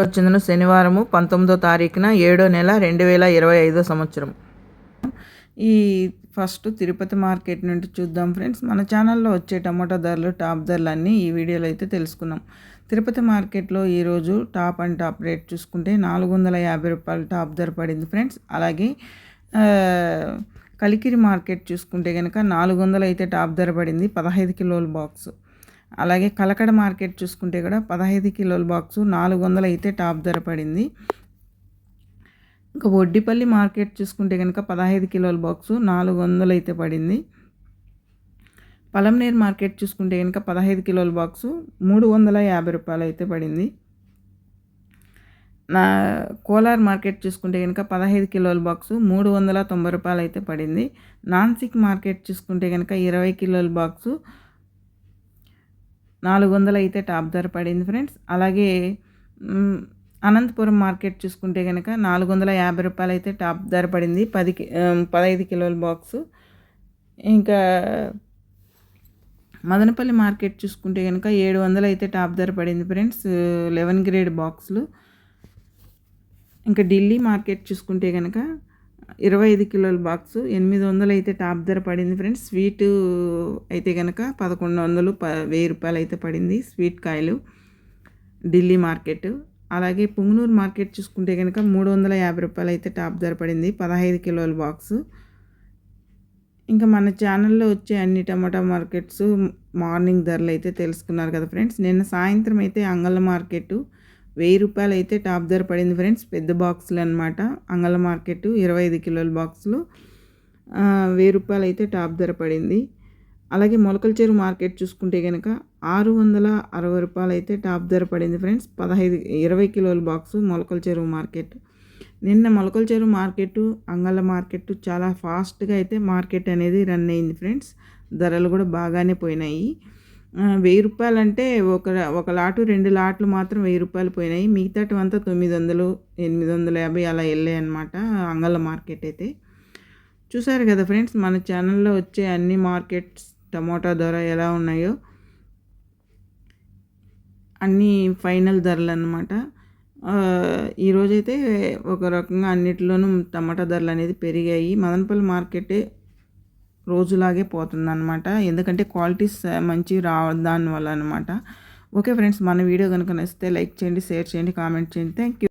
వచ్చిందను శనివారము పంతొమ్మిదో తారీఖున ఏడో నెల రెండు వేల ఇరవై ఐదో సంవత్సరం. ఈ ఫస్ట్ తిరుపతి మార్కెట్ నుండి చూద్దాం ఫ్రెండ్స్. మన ఛానల్లో వచ్చే టమాటో ధరలు టాప్ ధరలు అన్నీ ఈ వీడియోలో అయితే తెలుసుకున్నాం. తిరుపతి మార్కెట్లో ఈరోజు టాప్ అండ్ టాప్ రేట్ చూసుకుంటే నాలుగు వందల యాభై రూపాయలు టాప్ ధర పడింది ఫ్రెండ్స్. అలాగే కలికిరి మార్కెట్ చూసుకుంటే కనుక నాలుగు వందలు అయితే టాప్ ధర పడింది పదహైదు కిలోల బాక్స్. అలాగే కలకడ మార్కెట్ చూసుకుంటే కూడా పదహైదు కిలోల బాక్సు నాలుగు వందలు అయితే టాప్ ధర పడింది. ఇంకా వడ్డిపల్లి మార్కెట్ చూసుకుంటే కనుక పదహైదు కిలోల బాక్సు నాలుగు వందలు అయితే పడింది. పలంనేరు మార్కెట్ చూసుకుంటే కనుక పదహైదు కిలోల బాక్సు మూడు వందల యాభై రూపాయలు అయితే పడింది. నా కోలార్ మార్కెట్ చూసుకుంటే కనుక పదహైదు కిలోల బాక్సు మూడు వందల తొంభై రూపాయలు అయితే పడింది. నాన్సిక్ మార్కెట్ చూసుకుంటే కనుక ఇరవై కిలోల బాక్సు నాలుగు వందలు అయితే టాప్ ధర పడింది ఫ్రెండ్స్. అలాగే అనంతపురం మార్కెట్ చూసుకుంటే కనుక నాలుగు వందల యాభై రూపాయలు అయితే టాప్ ధర పడింది. పది పదహైదు కిలోల బాక్సు. ఇంకా మదనపల్లి మార్కెట్ చూసుకుంటే కనుక ఏడు వందలు అయితే టాప్ ధర పడింది ఫ్రెండ్స్. లెవెన్ గ్రేడ్ బాక్సులు. ఇంకా ఢిల్లీ మార్కెట్ చూసుకుంటే కనుక ఇరవై ఐదు కిలోల బాక్సు ఎనిమిది వందలు అయితే టాప్ ధర పడింది ఫ్రెండ్స్. స్వీట్ అయితే కనుక పదకొండు వందలు ప వెయ్యి రూపాయలు అయితే పడింది స్వీట్ కాయలు. ఢిల్లీ మార్కెట్. అలాగే పుంగనూరు మార్కెట్ చూసుకుంటే కనుక మూడు వందల యాభై రూపాయలు అయితే టాప్ ధర పడింది పదహైదు కిలోల బాక్సు. ఇంకా మన ఛానల్లో వచ్చే అన్ని టమాటా మార్కెట్స్ మార్నింగ్ ధరలు అయితే తెలుసుకున్నారు కదా ఫ్రెండ్స్. నిన్న సాయంత్రం అయితే అంగళ్ళ మార్కెట్ వెయ్యి రూపాయలు అయితే టాప్ ధర పడింది ఫ్రెండ్స్. పెద్ద బాక్సులు అనమాట అంగళ మార్కెట్ ఇరవై ఐదు కిలోల బాక్సులు. వెయ్యి రూపాయలు అయితే టాప్ ధర పడింది. అలాగే మొలకల చెరువు మార్కెట్ చూసుకుంటే కనుక ఆరు వందల అరవై రూపాయలు అయితే టాప్ ధర పడింది ఫ్రెండ్స్. పదహైదు ఇరవై కిలోల బాక్సు మొలకల చెరువు మార్కెట్. నిన్న మొలకల చెరువు మార్కెట్ అంగళ్ళ మార్కెట్ చాలా ఫాస్ట్గా అయితే మార్కెట్ అనేది రన్ అయింది ఫ్రెండ్స్. ధరలు కూడా బాగానే పోయినాయి. వెయ్యి రూపాయలు అంటే ఒక ఒక లాటు రెండు లాట్లు మాత్రం వెయ్యి రూపాయలు పోయినాయి. మిగతాటి అంతా తొమ్మిది వందలు ఎనిమిది వందల యాభై అలా వెళ్ళాయి అనమాట అంగళ్ళ మార్కెట్ అయితే. చూసారు కదా ఫ్రెండ్స్ మన ఛానల్లో వచ్చే అన్ని మార్కెట్స్ టమోటా ధర ఎలా ఉన్నాయో అన్నీ ఫైనల్ ధరలు అనమాట ఈరోజైతే ఒక రకంగా అన్నిటిలోనూ టమాటా ధరలు అనేది పెరిగాయి. మదనపల్లి మార్కెటే రోజులాగే పోతుందన్నమాట. ఎందుకంటే క్వాలిటీస్ మంచి రావ దానివల్ల అనమాట ఓకే ఫ్రెండ్స్ మన వీడియో కనుక నచ్చితే లైక్ చేయండి షేర్ చేయండి కామెంట్ చేయండి. Thank you